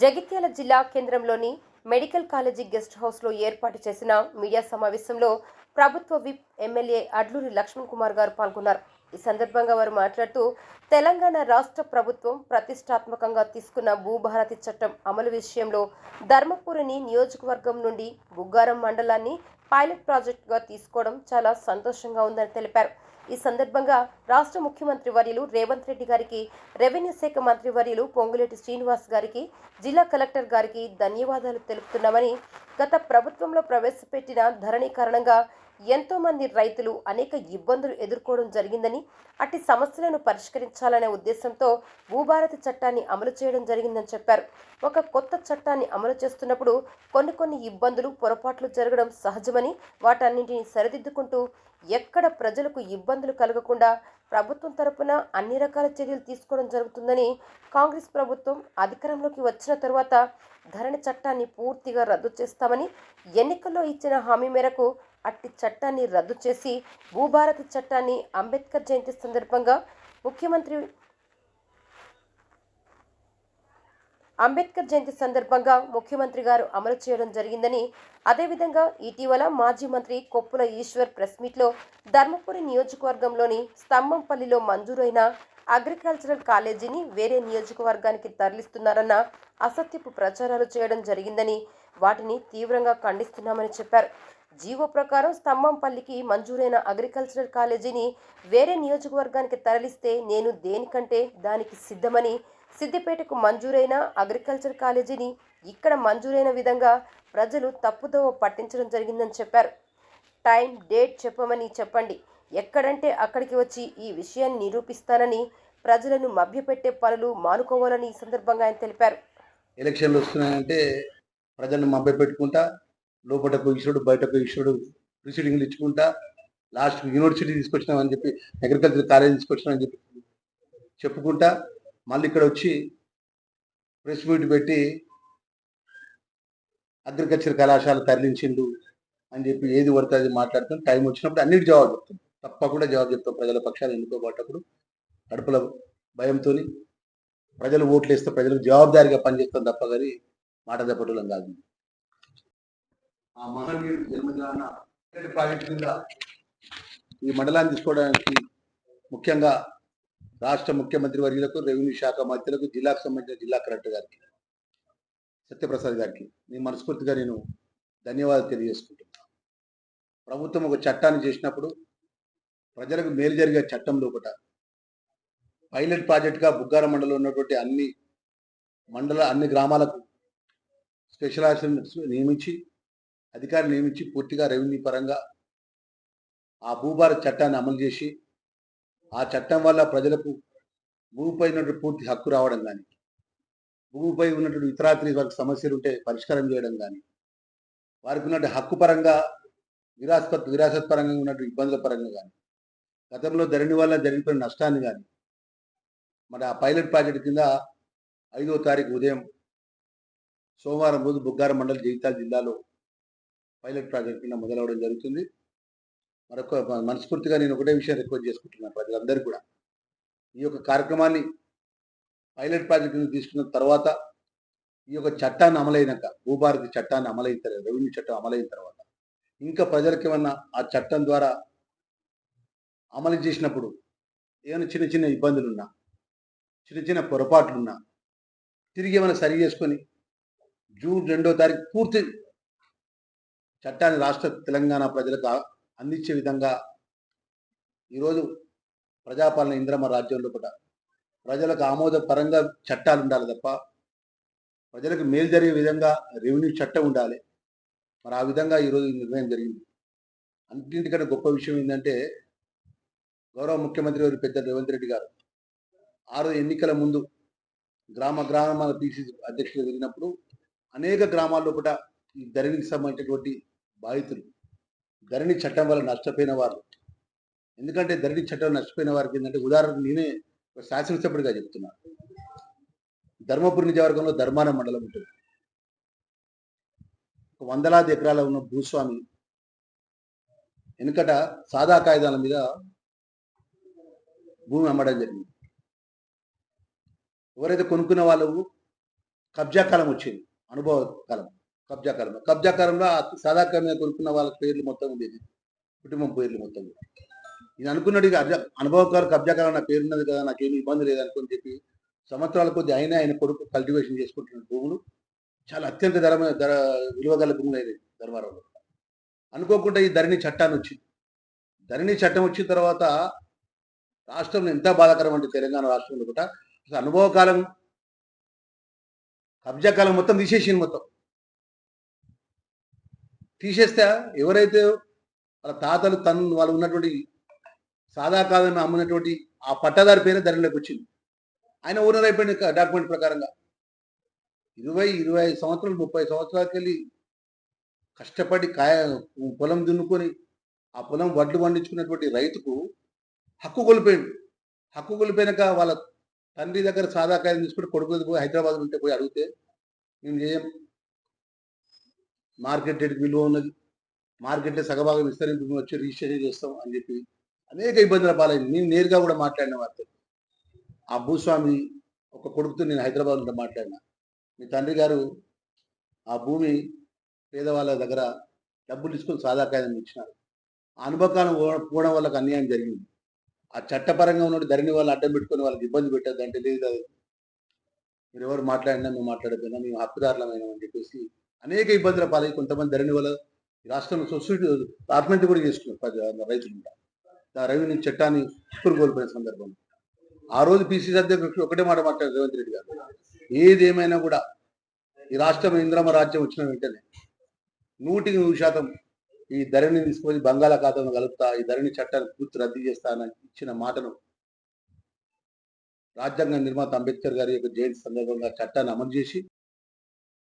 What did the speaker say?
జగిత్యాల జిల్లా కేంద్రంలోని medical college guest హౌస్లో ఏర్పాటు చేసిన మీడియా సమావేశంలో ప్రభుత్వ విప్ ఎమ్మెల్యే అడ్లూరి లక్ష్మణ్ కుమార్ గారు పాల్గొన్నారు. ఈ సందర్భంగా వారు మాట్లాడుతూ తెలంగాణ రాష్ట్ర ప్రభుత్వం ప్రతిష్టాత్మకంగా తీసుకున్న భూభారతి చట్టం అమలు విషయంలో ధర్మపురిని నియోజకవర్గం నుండి బుగ్గారం మండలాన్ని పైలట్ ప్రాజెక్టుగా తీసుకోవడం చాలా సంతోషంగా ఉందని తెలిపారు. ఈ సందర్భంగా రాష్ట్ర ముఖ్యమంత్రి వర్యులు రేవంత్ రెడ్డి గారికి రెవెన్యూ శాఖ మంత్రి వర్యులు పొంగులేటి శ్రీనివాస్ గారికి జిల్లా కలెక్టర్ గారికి ధన్యవాదాలు తెలుపుతున్నామని గత ప్రభుత్వంలో ప్రవేశపెట్టిన ధరణి కారణంగా ఎంతో మంది రైతులు అనేక ఇబ్బందులు ఎదుర్కోవడం జరిగిందని అట్టి సమస్యలను పరిష్కరించాలనే ఉద్దేశంతో భూభారతి చట్టాన్ని అమలు చేయడం జరిగిందని చెప్పారు. ఒక కొత్త చట్టాన్ని అమలు చేస్తున్నప్పుడు కొన్ని కొన్ని ఇబ్బందులు పొరపాట్లు జరగడం సహజమని వాటన్నింటినీ సరిదిద్దుకుంటూ ఎక్కడ ప్రజలకు ఇబ్బందులు కలగకుండా ప్రభుత్వం తరపున అన్ని రకాల చర్యలు తీసుకోవడం జరుగుతుందని కాంగ్రెస్ ప్రభుత్వం అధికారంలోకి వచ్చిన తరువాత ధరణి చట్టాన్ని పూర్తిగా రద్దు చేస్తామని ఎన్నికల్లో ఇచ్చిన హామీ మేరకు అట్టి చట్టాన్ని రద్దు చేసి భూభారతి చట్టాన్ని అంబేద్కర్ జయంతి సందర్భంగా ముఖ్యమంత్రి అంబేద్కర్ జయంతి సందర్భంగా ముఖ్యమంత్రి గారు అమలు చేయడం జరిగిందని అదేవిధంగా ఇటీవల మాజీ మంత్రి కొప్పుల ఈశ్వర్ ప్రెస్ మీట్లో ధర్మపురి నియోజకవర్గంలోని స్తంభంపల్లిలో మంజూరైన అగ్రికల్చరల్ కాలేజీని వేరే నియోజకవర్గానికి తరలిస్తున్నారన్న అసత్యపు ప్రచారాలు చేయడం జరిగిందని వాటిని తీవ్రంగా ఖండిస్తున్నామని చెప్పారు. జీవో ప్రకారం స్తంభంపల్లికి మంజూరైన అగ్రికల్చరల్ కాలేజీని వేరే నియోజకవర్గానికి తరలిస్తే నేను దేనికంటే దానికి సిద్ధమని సిద్దిపేటకు మంజూరైన అగ్రికల్చర్ కాలేజీని ఇక్కడ మంజూరైన విధంగా ప్రజలు తప్పుదోవ పట్టించడం జరిగిందని చెప్పారు. టైం డేట్ చెప్పమని చెప్పండి. ఎక్కడంటే అక్కడికి వచ్చి ఈ విషయాన్ని నిరూపిస్తానని ప్రజలను మభ్యపెట్టే పనులు మానుకోవాలని ఈ సందర్భంగా ఆయన తెలిపారు. ఎలక్షన్లు వస్తున్నాయంటే ప్రజలను మభ్య పెట్టుకుంటా లోపలకు ఇచ్చుడు బయటకు ఇచ్చుడు ప్రొసీడింగ్లు ఇచ్చుకుంటా లాస్ట్ యూనివర్సిటీ తీసుకొచ్చినామని చెప్పి అగ్రికల్చర్ కాలేజ్ తీసుకొచ్చినామని చెప్పి చెప్పుకుంటా మళ్ళీ ఇక్కడ వచ్చి ప్రెస్ మీట్ పెట్టి అగ్రికల్చర్ కళాశాల తరలించిండు అని చెప్పి ఏది పడితే అది మాట్లాడుతాం. టైం వచ్చినప్పుడు అన్నిటి జవాబు చెప్తాం. తప్పకుండా జవాబు చెప్తాం ప్రజల పక్షాలు ఎన్నుకోబట్టప్పుడు కడుపుల భయంతో ప్రజలు ఓట్లు వేస్తే ప్రజలకు జవాబుదారీగా పనిచేస్తాం తప్ప కానీ మాట తప్పటం కాదు. ఆ మహనీయుడు జన్మదినాన ప్రాజెక్టు కింద ఈ మండలాన్ని తీసుకోవడానికి ముఖ్యంగా రాష్ట్ర ముఖ్యమంత్రి వర్యులకు రెవెన్యూ శాఖ మంత్రులకు జిల్లాకు సంబంధించిన జిల్లా కలెక్టర్ గారికి సత్యప్రసాద్ గారికి నేను మనస్ఫూర్తిగా నేను ధన్యవాదాలు తెలియజేసుకుంటున్నాను ప్రభుత్వం ఒక చట్టాన్ని చేసినప్పుడు ప్రజలకు మేలు జరిగే చట్టం లోపల పైలట్ ప్రాజెక్ట్గా బుగ్గార మండలం ఉన్నటువంటి అన్ని మండల అన్ని గ్రామాలకు స్పెషల్ ఆఫీసర్స్ నియమించి అధికారులు నియమించి పూర్తిగా రెవెన్యూ పరంగా ఆ భూభార చట్టాన్ని అమలు చేసి ఆ చట్టం వల్ల ప్రజలకు భూమిపై ఉన్నటువంటి పూర్తి హక్కు రావడం కానీ భూమిపై ఉన్నటువంటి ఇతరాత్రి వారికి సమస్యలు ఉంటే పరిష్కారం చేయడం కానీ వారికి ఉన్నటువంటి హక్కు పరంగా విరాసత్ విరాసత్ పరంగా ఉన్నటువంటి ఇబ్బందుల పరంగా కానీ గతంలో ధరణి వల్ల జరిగిపోయిన నష్టాన్ని కానీ మరి ఆ పైలట్ ప్రాజెక్ట్ కింద ఐదో తారీఖు ఉదయం సోమవారం రోజు బుగ్గారం మండలి జగిత్యాల జిల్లాలో పైలట్ ప్రాజెక్ట్ కింద మొదలవడం జరుగుతుంది. మరొక మనస్ఫూర్తిగా నేను ఒకటే విషయం రిక్వెస్ట్ చేసుకుంటున్నాను ప్రజలందరూ కూడా. ఈ యొక్క కార్యక్రమాన్ని పైలట్ ప్రాజెక్ట్ తీసుకున్న తర్వాత ఈ యొక్క చట్టాన్ని అమలైనాక భూభారతి చట్టాన్ని అమలైన తర్వాత రెవెన్యూ చట్టం అమలైన తర్వాత ఇంకా ప్రజలకు ఏమన్నా ఆ చట్టం ద్వారా అమలు చేసినప్పుడు ఏమైనా చిన్న చిన్న ఇబ్బందులున్నా చిన్న చిన్న పొరపాట్లున్నా తిరిగి ఏమైనా సరి చేసుకొని జూన్ రెండో తారీఖు పూర్తి చట్టాన్ని రాష్ట్ర తెలంగాణ ప్రజలకు అందించే విధంగా ఈరోజు ప్రజాపాలన ఇంద్రమ రాజ్యంలో కూడా ప్రజలకు ఆమోదపరంగా చట్టాలు ఉండాలి తప్ప ప్రజలకు మేలు జరిగే విధంగా రెవెన్యూ చట్టం ఉండాలి. మరి ఆ విధంగా ఈరోజు ఈ నిర్ణయం జరిగింది. అన్నింటికంటే గొప్ప విషయం ఏంటంటే గౌరవ ముఖ్యమంత్రి గారు పెద్ద రేవంత్ రెడ్డి గారు ఆరు ఎన్నికల ముందు గ్రామ గ్రామాల పిసిసి అధ్యక్షులు జరిగినప్పుడు అనేక గ్రామాల్లో కూడా ఈ ధరణికి సంబంధించినటువంటి బాధితులు ధరణి చట్టం వల్ల నష్టపోయిన వారు. ఎందుకంటే ధరణి చట్టం నష్టపోయిన వారికి ఏంటంటే ఉదాహరణకు నేనే ఒక శాసనసభ్యుడిగా చెప్తున్నాను ధర్మపురి నియోజకవర్గంలో ధర్మాన మండలం ఉంటుంది. ఒక వందలాది ఎకరాల ఉన్న భూస్వామి వెనుకట సాదా కాగితాల మీద భూమి అమ్మడం జరిగింది. ఎవరైతే కొనుక్కున్న వాళ్ళు కబ్జా కాలం వచ్చింది అనుభవ కాలం. కబ్జాకారం కబ్జాకారంలో కబ్జా మీద కొనుక్కున్న వాళ్ళ పేర్లు మొత్తం ఉండేది. కుటుంబం పేర్లు మొత్తం. ఇది అనుకున్నాడు ఇక అనుభవకారు అనుభవకాలు నా పేరు ఉన్నది కదా నాకేమి ఇబ్బంది లేదనుకుని చెప్పి సంవత్సరాల కొద్ది ఆయన ఆయన కొడుకు కల్టివేషన్ చేసుకుంటున్న భూములు. చాలా అత్యంత ధర ధర విలువ గల భూములు అయినాయి ధర్మారంలో అనుకోకుండా ఈ ధరణి చట్టాన్ని వచ్చింది. ధరణి చట్టం వచ్చిన తర్వాత రాష్ట్రంలో ఎంత బాధాకరం అంటే తెలంగాణ రాష్ట్రంలో కూడా అనుభవ కాలం కబ్జా కాలం మొత్తం తీసేసింది మొత్తం. తీసేస్తే. ఎవరైతే వాళ్ళ తాతలు తను వాళ్ళు ఉన్నటువంటి సాదా కాలం అమ్మినటువంటి ఆ పట్టదారి పేరే ధరలోకి వచ్చింది. ఆయన ఓనర్ అయిపోయింది డాక్యుమెంట్ ప్రకారంగా. ఇరవై ఇరవై ఐదు సంవత్సరాలు ముప్పై సంవత్సరాలకి వెళ్ళి కష్టపడి కాయ పొలం దున్నుకొని ఆ పొలం వడ్లు పండించుకున్నటువంటి రైతుకు హక్కు కోల్పోయింది హక్కు కోల్పోయినాక వాళ్ళ తండ్రి దగ్గర సాదా కాయలు తీసుకుని కొడుకు పోయి హైదరాబాద్ ఉంటే పోయి అడిగితే మేము చేయం మార్కెట్ రేటుకి విలువ ఉన్నది. మార్కెట్లో సగభాగం విస్తరించి మేము వచ్చి రిజిస్ట్రేషన్ చేస్తాం అని చెప్పి అనేక ఇబ్బందుల పాలైంది నేను నేరుగా కూడా మాట్లాడిన వారితో ఆ భూస్వామి ఒక కొడుకుతో నేను హైదరాబాద్లో మాట్లాడినా. మీ తండ్రి గారు ఆ భూమి పేదవాళ్ళ దగ్గర డబ్బులు తీసుకొని సాదాకాయం కాయని ఇచ్చినారు. ఆ అనుభవాలను పోవడం వాళ్ళకి అన్యాయం జరిగింది. ఆ చట్టపరంగా ఉన్న ధరణి వాళ్ళు అడ్డం పెట్టుకుని వాళ్ళకి ఇబ్బంది పెట్టద్దు అంటే లేదు మీరు ఎవరు మాట్లాడినా మేము మాట్లాడకపోయినా మేము హక్కుదారులమైన అని చెప్పేసి అనేక ఇబ్బందుల పాలై కొంతమంది ధరణి వల్ల ఈ రాష్ట్రంలో సొసైటీ ఆత్మహత్య కూడా చేసుకున్నారు రైతులు కూడా. ఆ రెవెన్యూ చట్టాన్ని హక్కులు కోల్పోయిన సందర్భం ఆ రోజు పిసిసి అధ్యక్షుడు ఒకటే మాట మాట్లాడారు రేవంత్ రెడ్డి గారు ఏదేమైనా కూడా ఈ రాష్ట్రం ఇంద్రమ రాజ్యం వచ్చిన వెంటనే నూటికి నూరు శాతం ఈ ధరణి తీసుకొని బంగాళాఖాతంలో కలుపుతా ఈ ధరణి చట్టాన్ని పూర్తి రద్దు చేస్తానని ఇచ్చిన మాటను రాజ్యాంగ నిర్మాత అంబేద్కర్ గారి యొక్క జయంతి సందర్భంగా చట్టాన్ని అమలు చేసి